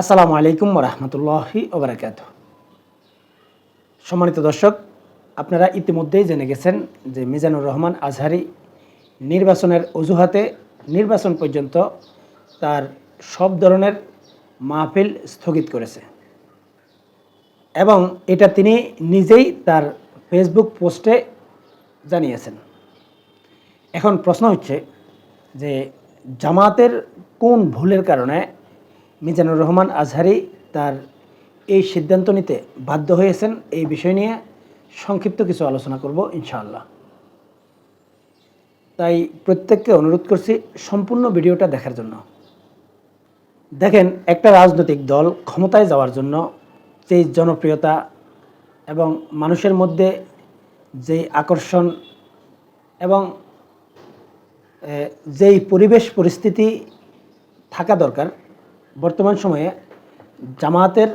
আসসালামু আলাইকুম রহমতুল্লাহি ওবরাকাত সম্মানিত দর্শক, আপনারা ইতিমধ্যেই জেনে গেছেন যে মিজানুর রহমান আজহারি নির্বাচনের অজুহাতে নির্বাচন পর্যন্ত তার সব ধরনের মাহফিল স্থগিত করেছে। এবং এটা তিনি নিজেই তার ফেসবুক পোস্টে জানিয়েছেন। এখন প্রশ্ন হচ্ছে যে জামাতের কোন ভুলের কারণে মিজানুর রহমান আজহারি তার এই সিদ্ধান্ত নিতে বাধ্য হয়েছেন এই বিষয় নিয়ে সংক্ষিপ্ত কিছু আলোচনা করব ইনশাআল্লাহ। তাই প্রত্যেককে অনুরোধ করছি সম্পূর্ণ ভিডিওটা দেখার জন্য। দেখেন, একটা রাজনৈতিক দল ক্ষমতায় যাওয়ার জন্য যেই জনপ্রিয়তা এবং মানুষের মধ্যে যেই আকর্ষণ এবং যেই পরিবেশ পরিস্থিতি থাকা দরকার বর্তমান সময়ে জামাতের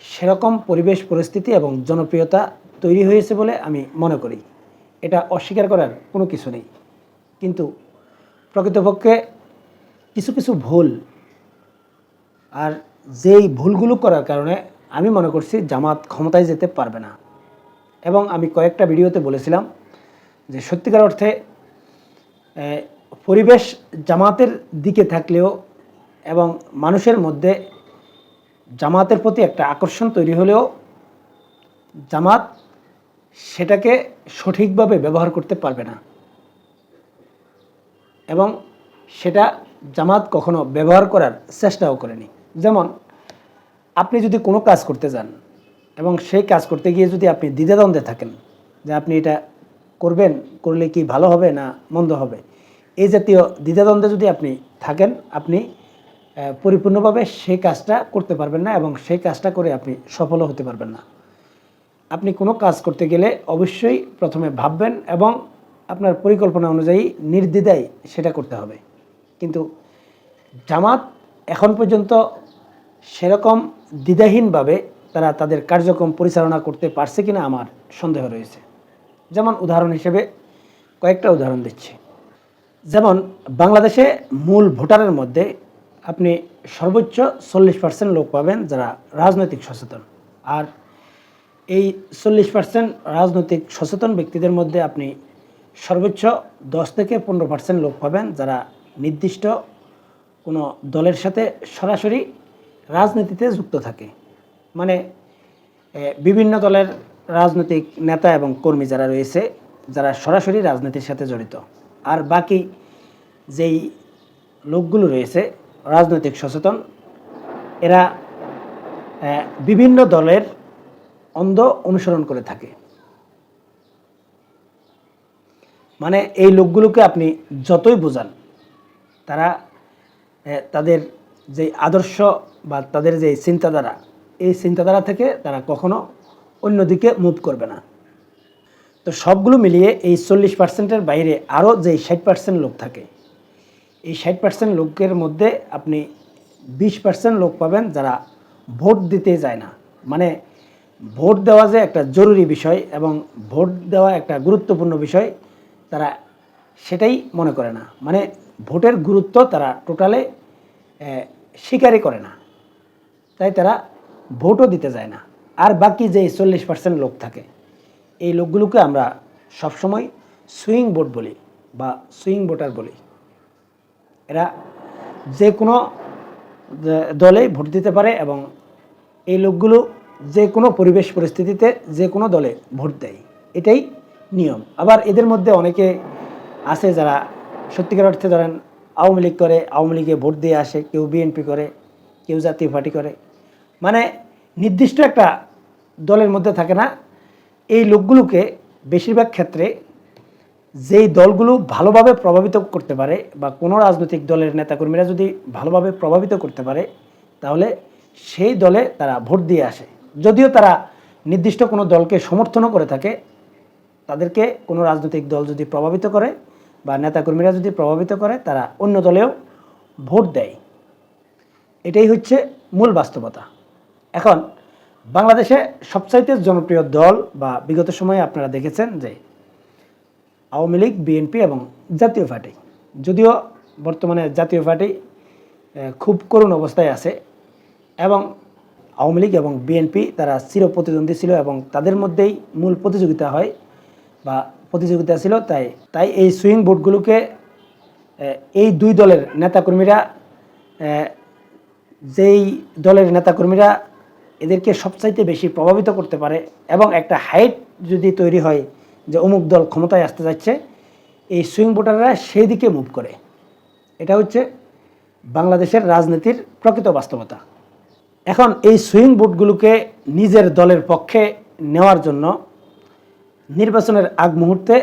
সেরকম পরিবেশ, পরিস্থিতি এবং জনপ্রিয়তা তৈরি হয়েছে বলে আমি মনে করি। এটা অস্বীকার করার কোনো কিছু নেই। কিন্তু প্রকৃতপক্ষে কিছু কিছু ভুল আর যেই ভুলগুলো করার কারণে আমি মনে করছি জামাত ক্ষমতায় যেতে পারবে না। এবং আমি কয়েকটা ভিডিওতে বলেছিলাম যে সত্যিকার অর্থে পরিবেশ জামাতের দিকে থাকলেও এবং মানুষের মধ্যে জামাতের প্রতি একটা আকর্ষণ তৈরি হলেও জামাত সেটাকে সঠিকভাবে ব্যবহার করতে পারবে না। এবং সেটা জামাত কখনো ব্যবহার করার চেষ্টাও করেনি। যেমন, আপনি যদি কোনো কাজ করতে যান এবং সেই কাজ করতে গিয়ে যদি আপনি দ্বিধাদ্বন্দ্বে থাকেন যে আপনি এটা করবেন, করলে কি ভালো হবে না মন্দ হবে, এই জাতীয় দ্বিধাদ্বন্দ্বে যদি আপনি থাকেন, আপনি পরিপূর্ণভাবে সেই কাজটা করতে পারবেন না এবং সেই কাজটা করে আপনি সফলও হতে পারবেন না। আপনি কোনো কাজ করতে গেলে অবশ্যই প্রথমে ভাববেন এবং আপনার পরিকল্পনা অনুযায়ী নির্দ্বিধায় সেটা করতে হবে। কিন্তু জামাত এখন পর্যন্ত সেরকম দ্বিধাহীনভাবে তারা তাদের কার্যক্রম পরিচালনা করতে পারছে কিনা আমার সন্দেহ রয়েছে। যেমন উদাহরণ হিসেবে কয়েকটা উদাহরণ দিচ্ছি। যেমন বাংলাদেশে মূল ভোটারের মধ্যে আপনি সর্বোচ্চ চল্লিশ পার্সেন্ট লোক পাবেন যারা রাজনৈতিক সচেতন। আর এই চল্লিশ পার্সেন্ট রাজনৈতিক সচেতন ব্যক্তিদের মধ্যে আপনি সর্বোচ্চ দশ থেকে পনেরো পার্সেন্ট লোক পাবেন যারা নির্দিষ্ট কোনো দলের সাথে সরাসরি রাজনীতিতে যুক্ত থাকে। মানে বিভিন্ন দলের রাজনৈতিক নেতা এবং কর্মী যারা রয়েছে, যারা সরাসরি রাজনীতির সাথে জড়িত। আর বাকি যেই লোকগুলো রয়েছে রাজনৈতিক সচেতন। এরা বিভিন্ন দলের অন্ধ অনুসরণ করে থাকে। মানে এই লোকগুলোকে আপনি যতই বোঝান, তারা তাদের যে আদর্শ বা তাদের যে চিন্তাধারা, এই চিন্তাধারা থেকে তারা কখনো অন্যদিকে মুভ করবে না। তো সবগুলো মিলিয়ে এই চল্লিশ পার্সেন্টের বাইরে আরও যে ষাট পার্সেন্ট লোক থাকে এই ষাট পার্সেন্ট লোকের মধ্যে আপনি বিশ পার্সেন্ট লোক পাবেন যারা ভোট দিতে যায় না। মানে ভোট দেওয়া যে একটা জরুরি বিষয় এবং ভোট দেওয়া একটা গুরুত্বপূর্ণ বিষয় তারা সেটাই মনে করে না। মানে ভোটের গুরুত্ব তারা টোটালে স্বীকারই করে না। তাই তারা ভোটও দিতে যায় না। আর বাকি যে চল্লিশ পার্সেন্ট লোক থাকে, এই লোকগুলোকে আমরা সবসময় সুইং ভোট বলি বা সুইং ভোটার বলি। এরা যে কোনো দলেই ভোট দিতে পারে এবং এই লোকগুলো যে কোনো পরিবেশ পরিস্থিতিতে যে কোনো দলে ভোট দেয়। এটাই নিয়ম। আবার এদের মধ্যে অনেকে আছে যারা সত্যিকার অর্থে ধরেন আওয়ামী লীগ করে, আওয়ামী লীগে ভোট দিয়ে আসে, কেউ বিএনপি করে, কেউ জাতীয় পার্টি করে। মানে নির্দিষ্ট একটা দলের মধ্যে থাকে না। এই লোকগুলোকে বেশিরভাগ ক্ষেত্রে যেই দলগুলো ভালোভাবে প্রভাবিত করতে পারে বা কোনো রাজনৈতিক দলের নেতাকর্মীরা যদি ভালোভাবে প্রভাবিত করতে পারে, তাহলে সেই দলে তারা ভোট দিয়ে আসে। যদিও তারা নির্দিষ্ট কোনো দলকে সমর্থনও করে থাকে, তাদেরকে কোনো রাজনৈতিক দল যদি প্রভাবিত করে বা নেতাকর্মীরা যদি প্রভাবিত করে, তারা অন্য দলেও ভোট দেয়। এটাই হচ্ছে মূল বাস্তবতা। এখন, বাংলাদেশে সবচাইতে জনপ্রিয় দল বা বিগত সময়ে আপনারা দেখেছেন যে আওয়ামী লীগ বিএনপি এবং জাতীয় পার্টি। যদিও বর্তমানে জাতীয় পার্টি খুব করুণ অবস্থায় আছে এবং আওয়ামী লীগ এবং বিএনপি তারা চির প্রতিদ্বন্দ্বী ছিল এবং তাদের মধ্যেই মূল প্রতিযোগিতা হয় বা প্রতিযোগিতা ছিল তাই তাই এই সুইং বোর্ডগুলোকে এই দুই দলের নেতাকর্মীরা যেই দলের নেতাকর্মীরা এদেরকে সবচাইতে বেশি প্রভাবিত করতে পারে এবং একটা হাইট যদি তৈরি হয় যে অমুক দল ক্ষমতায় আসতে যাচ্ছে, এই সুইং ভোটাররা সেই দিকে মুভ করে। এটা হচ্ছে বাংলাদেশের রাজনীতির প্রকৃত বাস্তবতা। এখন এই সুইং ভোটগুলোকে নিজের দলের পক্ষে নেওয়ার জন্য নির্বাচনের আগ মুহূর্তে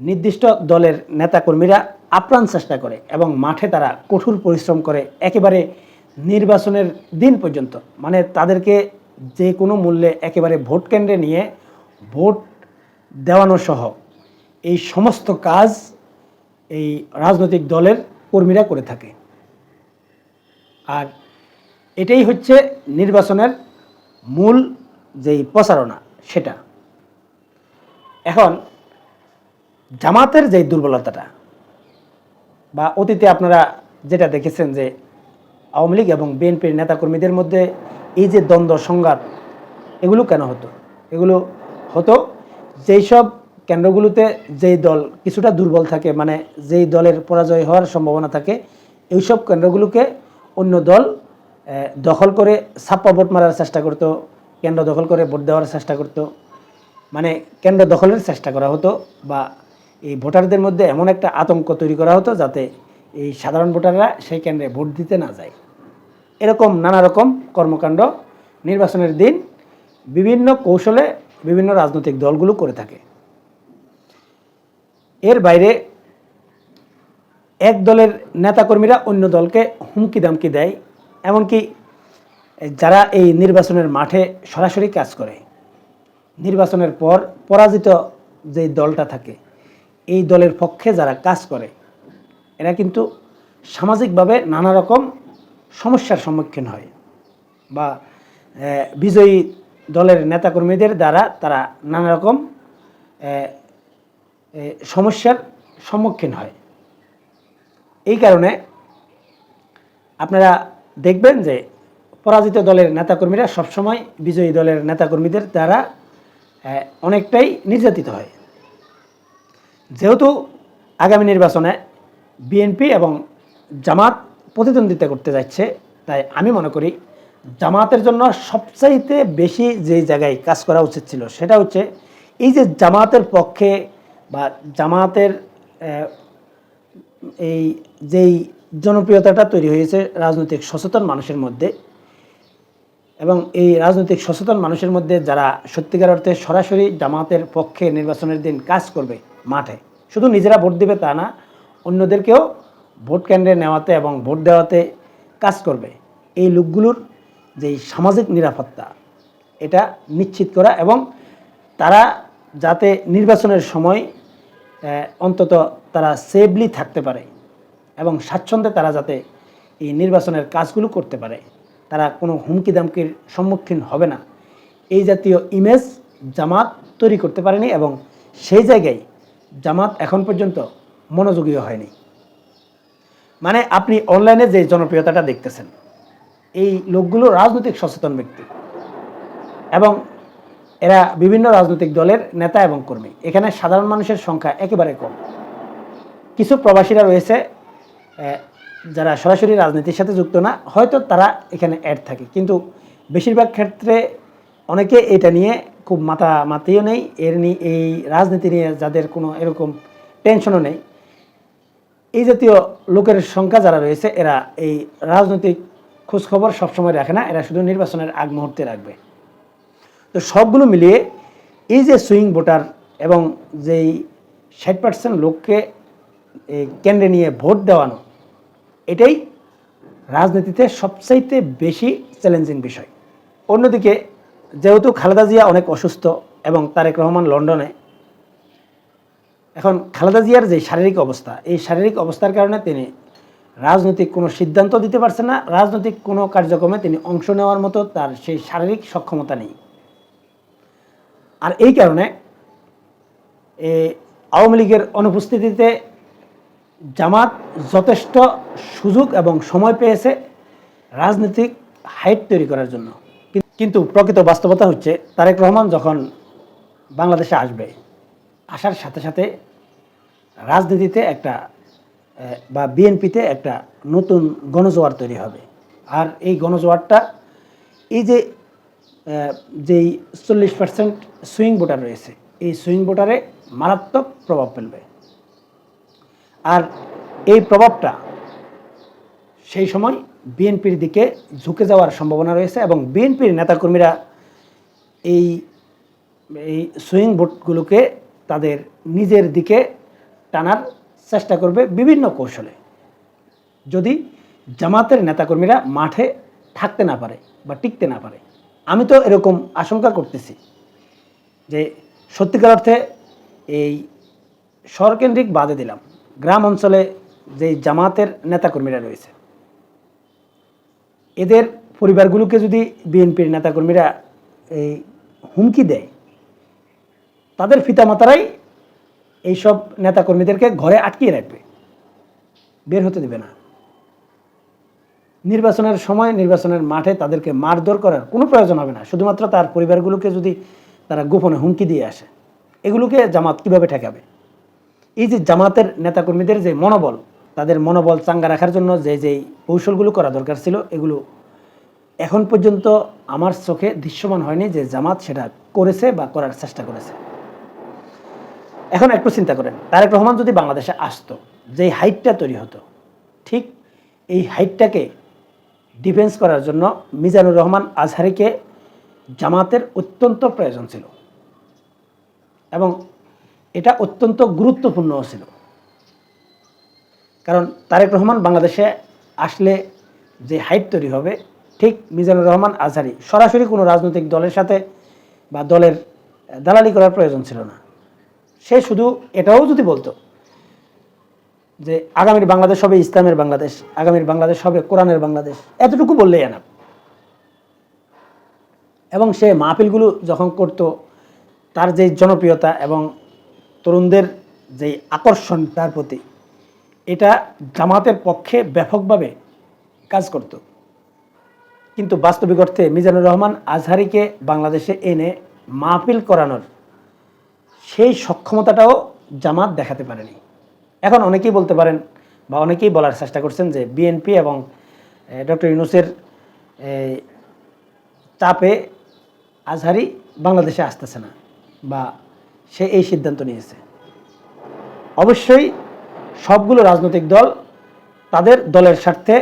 নির্দিষ্ট দলের নেতাকর্মীরা আপ্রাণ চেষ্টা করে এবং মাঠে তারা কঠোর পরিশ্রম করে একেবারে নির্বাচনের দিন পর্যন্ত। মানে তাদেরকে যে কোনো মূল্যে একেবারে ভোট কেন্দ্রে নিয়ে ভোট দেওয়ানো সহ এই সমস্ত কাজ এই রাজনৈতিক দলের কর্মীরা করে থাকে। আর এটাই হচ্ছে নির্বাচনের মূল যেই প্রচারণা, সেটা। এখন জামাতের যে দুর্বলতাটা, বা অতীতে আপনারা যেটা দেখেছেন যে আওয়ামী লীগ এবং বিএনপির নেতাকর্মীদের মধ্যে এই যে দ্বন্দ্ব, সংঘাত, এগুলো কেন হতো? এগুলো হতো যেই সব কেন্দ্রগুলোতে যেই দল কিছুটা দুর্বল থাকে মানে যেই দলের পরাজয় হওয়ার সম্ভাবনা থাকে এইসব কেন্দ্রগুলোকে অন্য দল দখল করে ছাপ্পা ভোট মারার চেষ্টা করতো, কেন্দ্র দখল করে ভোট দেওয়ার চেষ্টা করত মানে কেন্দ্র দখলের চেষ্টা করা হতো বা এই ভোটারদের মধ্যে এমন একটা আতঙ্ক তৈরি করা হতো যাতে এই সাধারণ ভোটাররা সেই কেন্দ্রে ভোট দিতে না যায়। এরকম নানা রকম কর্মকাণ্ড নির্বাচনের দিন বিভিন্ন কৌশলে বিভিন্ন রাজনৈতিক দলগুলো করে থাকে। এর বাইরে এক দলের নেতাকর্মীরা অন্য দলকে হুমকি দামকি দেয়, এমনকি যারা এই নির্বাচনের মাঠে সরাসরি কাজ করে, নির্বাচনের পর পরাজিত যে দলটা থাকে, এই দলের পক্ষে যারা কাজ করে, এরা কিন্তু সামাজিকভাবে নানা রকম সমস্যার সম্মুখীন হয় বা বিজয়ী দলের নেতাকর্মীদের দ্বারা তারা নানা রকম সমস্যার সম্মুখীন হয়। এই কারণে আপনারা দেখবেন যে পরাজিত দলের নেতাকর্মীরা সবসময় বিজয়ী দলের নেতাকর্মীদের দ্বারা অনেকটাই নির্যাতিত হয়। যেহেতু আগামী নির্বাচনে বিএনপি এবং জামাত প্রতিদ্বন্দ্বিতা করতে যাচ্ছে, তাই আমি মনে করি জামাতের জন্য সবচাইতে বেশি যে জায়গায় কাজ করা উচিত ছিল, সেটা হচ্ছে এই যে জামাতের পক্ষে বা জামাতের এই যেই জনপ্রিয়তাটা তৈরি হয়েছে রাজনৈতিক সচেতন মানুষের মধ্যে এবং এই রাজনৈতিক সচেতন মানুষের মধ্যে যারা সত্যিকার অর্থে সরাসরি জামাতের পক্ষে নির্বাচনের দিন কাজ করবে মাঠে, শুধু নিজেরা ভোট দিবে তা না, অন্যদেরকেও ভোট কেন্দ্রে নেওয়াতে এবং ভোট দেওয়াতে কাজ করবে। এই লোকগুলোর যেই সামাজিক নিরাপত্তা, এটা নিশ্চিত করা এবং তারা যাতে নির্বাচনের সময় অন্তত তারা সেফলি থাকতে পারে এবং স্বাচ্ছন্দ্যে তারা যাতে এই নির্বাচনের কাজগুলো করতে পারে, তারা কোনো হুমকি দামকির সম্মুখীন হবে না। এই জাতীয় ইমেজ জামাত তৈরি করতে পারেনি এবং সেই জায়গায় জামাত এখন পর্যন্ত মনোযোগীও হয়নি। মানে আপনি অনলাইনে যে জনপ্রিয়তাটা দেখতেছেন এই লোকগুলো রাজনৈতিক সচেতন ব্যক্তি। এবং এরা বিভিন্ন রাজনৈতিক দলের নেতা এবং কর্মী। এখানে সাধারণ মানুষের সংখ্যা একেবারে কম। কিছু প্রবাসীরা রয়েছে যারা সরাসরি রাজনীতির সাথে যুক্ত না, হয়তো তারা এখানে অ্যাড থাকে। কিন্তু বেশিরভাগ ক্ষেত্রে অনেকে এটা নিয়ে খুব মাথা মাতিও নেই। এর নিয়ে এই রাজনীতি নিয়ে যাদের কোনো এরকম টেনশনও নেই। এই জাতীয় লোকের সংখ্যা যারা রয়েছে, এরা এই রাজনৈতিক খোঁজখবর সবসময় রাখে না, এরা শুধু নির্বাচনের আগ মুহূর্তে রাখবে। তো সবগুলো মিলিয়ে এই যে সুইং ভোটার এবং যেই ষাট পার্সেন্ট লোককে কেন্দ্রে নিয়ে ভোট দেওয়ানো, এটাই রাজনীতিতে সবচাইতে বেশি চ্যালেঞ্জিং বিষয়। অন্যদিকে যেহেতু খালেদা জিয়া অনেক অসুস্থ এবং তারেক রহমান লন্ডনে, এখন খালেদা জিয়ার যে শারীরিক অবস্থা, এই শারীরিক অবস্থার কারণে তিনি রাজনৈতিক কোনো সিদ্ধান্ত দিতে পারছে না, রাজনৈতিক কোনো কার্যক্রমে তিনি অংশ নেওয়ার মতো তার সেই শারীরিক সক্ষমতা নেই। আর এই কারণে আওয়ামী লীগের অনুপস্থিতিতে জামাত যথেষ্ট সুযোগ এবং সময় পেয়েছে রাজনৈতিক হাইট তৈরি করার জন্য। কিন্তু প্রকৃত বাস্তবতা হচ্ছে, তারেক রহমান যখন বাংলাদেশে আসবে, আসার সাথে সাথে রাজনীতিতে একটা বা বিএনপিতে একটা নতুন গণজোয়ার তৈরি হবে। আর এই গণজোয়ারটা এই যে যেই চল্লিশ পার্সেন্ট সুইং ভোটার রয়েছে, এই সুইং ভোটারে মারাত্মক প্রভাব ফেলবে। আর এই প্রভাবটা সেই সময় বিএনপির দিকে ঝুঁকে যাওয়ার সম্ভাবনা রয়েছে এবং বিএনপির নেতাকর্মীরা এই এই সুইং ভোটগুলোকে তাদের নিজের দিকে টানার চেষ্টা করবে বিভিন্ন কৌশলে। যদি জামাতের নেতাকর্মীরা মাঠে থাকতে না পারে বা টিকতে না পারে, আমি তো এরকম আশঙ্কা করতেছি যে সত্যিকার অর্থে এই শহরকেন্দ্রিক বাদে দিলাম। গ্রাম অঞ্চলে যে জামাতের নেতাকর্মীরা রয়েছে, এদের পরিবারগুলোকে যদি বিএনপির নেতাকর্মীরা এই হুমকি দেয়, তাদের পিতামাতারাই এইসব নেতাকর্মীদেরকে ঘরে আটকিয়ে রাখবে। বের হতে দেবে না। নির্বাচনের সময়, নির্বাচনের মাঠে তাদেরকে মারধর করার কোনো প্রয়োজন হবে না। শুধুমাত্র তার পরিবারগুলোকে যদি তারা গোপনে হুমকি দিয়ে আসে, এগুলোকে জামাত কীভাবে ঠেকাবে? এই যে জামাতের নেতাকর্মীদের যে মনোবল, তাদের মনোবল চাঙ্গা রাখার জন্য যে যে কৌশলগুলো করা দরকার ছিল, এগুলো এখন পর্যন্ত আমার চোখে দৃশ্যমান হয়নি যে জামাত সেটা করেছে বা করার চেষ্টা করেছে। এখন একটু চিন্তা করেন, তারেক রহমান যদি বাংলাদেশে আসতো, যেই হাইটটা তৈরি হতো, ঠিক এই হাইটটাকে ডিফেন্স করার জন্য মিজানুর রহমান আজহারিকে জামাতের অত্যন্ত প্রয়োজন ছিল এবং এটা অত্যন্ত গুরুত্বপূর্ণও ছিল। কারণ তারেক রহমান বাংলাদেশে আসলে যে হাইট তৈরি হবে, ঠিক মিজানুর রহমান আজহারি সরাসরি কোনো রাজনৈতিক দলের সাথে বা দলের দালালি করার প্রয়োজন ছিল না। সে শুধু এটাও যদি বলতো যে আগামীর বাংলাদেশ হবে ইসলামের বাংলাদেশ, আগামীর বাংলাদেশ হবে কোরআনের বাংলাদেশ, এতটুকু বললেই এনাফ। এবং সে মাহফিলগুলো যখন করত, তার যে জনপ্রিয়তা এবং তরুণদের যে আকর্ষণ তার প্রতি, এটা জামাতের পক্ষে ব্যাপকভাবে কাজ করত। কিন্তু বাস্তবিক অর্থে মিজানুর রহমান আজহারিকে বাংলাদেশে এনে মাহফিল করানোর সেই সক্ষমতাটাও জামাত দেখাতে পারেনি। এখন অনেকেই বলতে পারেন বা অনেকেই বলার চেষ্টা করছেন যে বিএনপি এবং ডক্টর ইউনুসের চাপে আজহারি বাংলাদেশে আসতেছে না বা সে এই সিদ্ধান্ত নিয়েছে। অবশ্যই সবগুলো রাজনৈতিক দল তাদের দলের স্বার্থে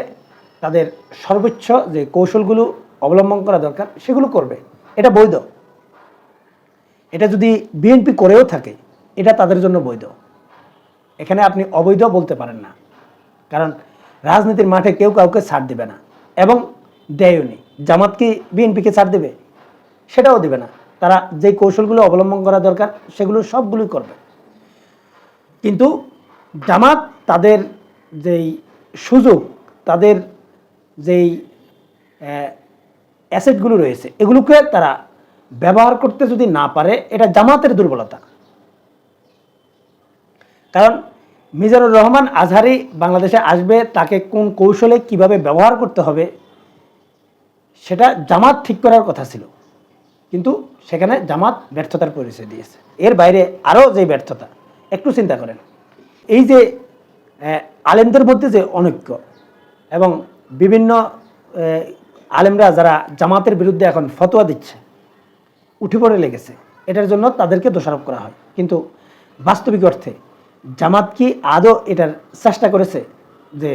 তাদের সর্বোচ্চ যে কৌশলগুলো অবলম্বন করা দরকার সেগুলো করবে। এটা বৈধ। এটা যদি বিএনপি করেও থাকে, এটা তাদের জন্য বৈধ। এখানে আপনি অবৈধ বলতে পারেন না। কারণ রাজনীতির মাঠে কেউ কাউকে ছাড় দেবে না এবং দেয়ও নি। জামাত কি বিএনপিকে ছাড় দেবে? সেটাও দেবে না। তারা যে কৌশলগুলো অবলম্বন করা দরকার, সেগুলো সবগুলোই করবে। কিন্তু জামাত তাদের যেই সুযোগ, তাদের যেই অ্যাসেটগুলো রয়েছে, এগুলোকে তারা ব্যবহার করতে যদি না পারে, এটা জামাতের দুর্বলতা। কারণ মিজানুর রহমান আজহারি বাংলাদেশে আসবে, তাকে কোন কৌশলে কীভাবে ব্যবহার করতে হবে, সেটা জামাত ঠিক করার কথা ছিল। কিন্তু সেখানে জামাত ব্যর্থতার পরিচয় দিয়েছে। এর বাইরে আরও যে ব্যর্থতা, একটু চিন্তা করেন। এই যে আলেমদের মধ্যে যে অনৈক্য এবং বিভিন্ন আলেমরা যারা জামাতের বিরুদ্ধে এখন ফতোয়া দিচ্ছে উঠে পড়ে লেগেছে। এটার জন্য তাদেরকে দোষারোপ করা হয়। কিন্তু বাস্তবিক অর্থে জামাত কি আদৌ এটার চেষ্টা করেছে যে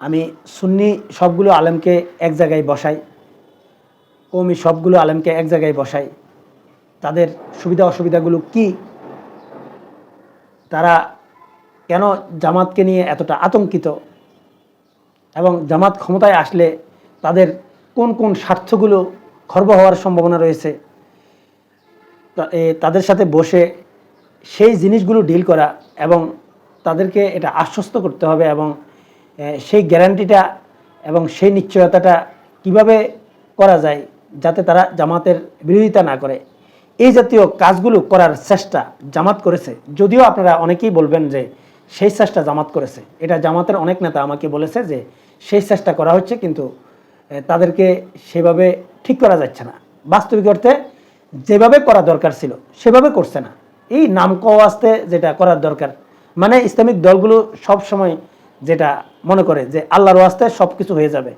আমি সুন্নি সবগুলো আলেমকে এক জায়গায় বসাই কৌমি সবগুলো আলেমকে এক জায়গায় বসাই, তাদের সুবিধা অসুবিধাগুলো কি? তারা কেন জামাতকে নিয়ে এতটা আতঙ্কিত? এবং জামাত ক্ষমতায় আসলে তাদের কোন কোন স্বার্থগুলো খর্ব হওয়ার সম্ভাবনা রয়েছে? তাদের সাথে বসে সেই জিনিসগুলো ডিল করা এবং তাদেরকে এটা আশ্বস্ত করতে হবে এবং সেই গ্যারান্টিটা এবং সেই নিশ্চয়তাটা কীভাবে করা যায় যাতে তারা জামাতের বিরোধিতা না করে। এই জাতীয় কাজগুলো করার চেষ্টা জামাত করেছে। যদিও আপনারা অনেকেই বলবেন যে সেই চেষ্টা জামাত করেছে। এটা জামাতের অনেক নেতা আমাকে বলেছে যে সেই চেষ্টা করা হচ্ছে কিন্তু তাদেরকে সেভাবে ঠিক করা যাচ্ছে না। বাস্তবিক অর্থে যেভাবে করা দরকার ছিল, সেভাবে করছে না। এই নাম আসতে যেটা করার দরকার মানে ইসলামিক দলগুলো সব সময় যেটা মনে করে যে আল্লাহর ওয়াস্তে সব কিছু হয়ে যাবে।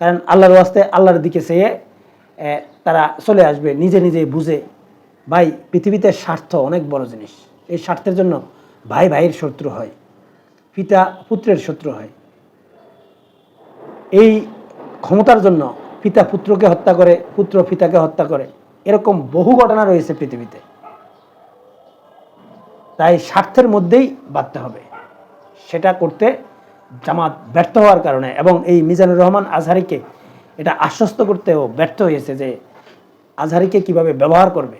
কারণ আল্লাহর ওয়াস্তে আল্লাহর দিকে চেয়ে তারা চলে আসবে, নিজে নিজে বুঝে, ভাই, পৃথিবীতে স্বার্থ অনেক বড় জিনিস। এই স্বার্থের জন্য ভাই ভাইয়ের শত্রু হয়, পিতা পুত্রের শত্রু হয়। এই ক্ষমতার জন্য পিতা পুত্রকে হত্যা করে, পুত্র পিতাকে হত্যা করে এরকম বহু ঘটনা রয়েছে পৃথিবীতে। তাই স্বার্থের মধ্যেই বাঁধতে হবে। সেটা করতে জামাত ব্যর্থ হওয়ার কারণে এবং এই মিজানুর রহমান আজহারিকে এটা আশ্বস্ত করতেও ব্যর্থ হয়েছে যে আজহারিকে কীভাবে ব্যবহার করবে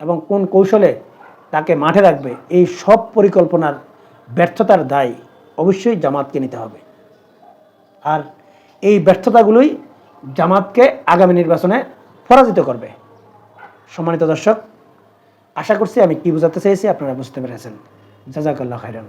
এবং কোন কৌশলে তাকে মাঠে রাখবে, এই সব পরিকল্পনার ব্যর্থতার দায় অবশ্যই জামাতকে নিতে হবে। আর এই ব্যর্থতাগুলোই জামাতকে আগামী নির্বাচনে পরাজিত করবে। সম্মানিত দর্শক, আশা করছি আমি কি বোঝাতে চাইছি আপনারা বুঝতে পেরেছেন। জাজাকাল্লাহ খাইরান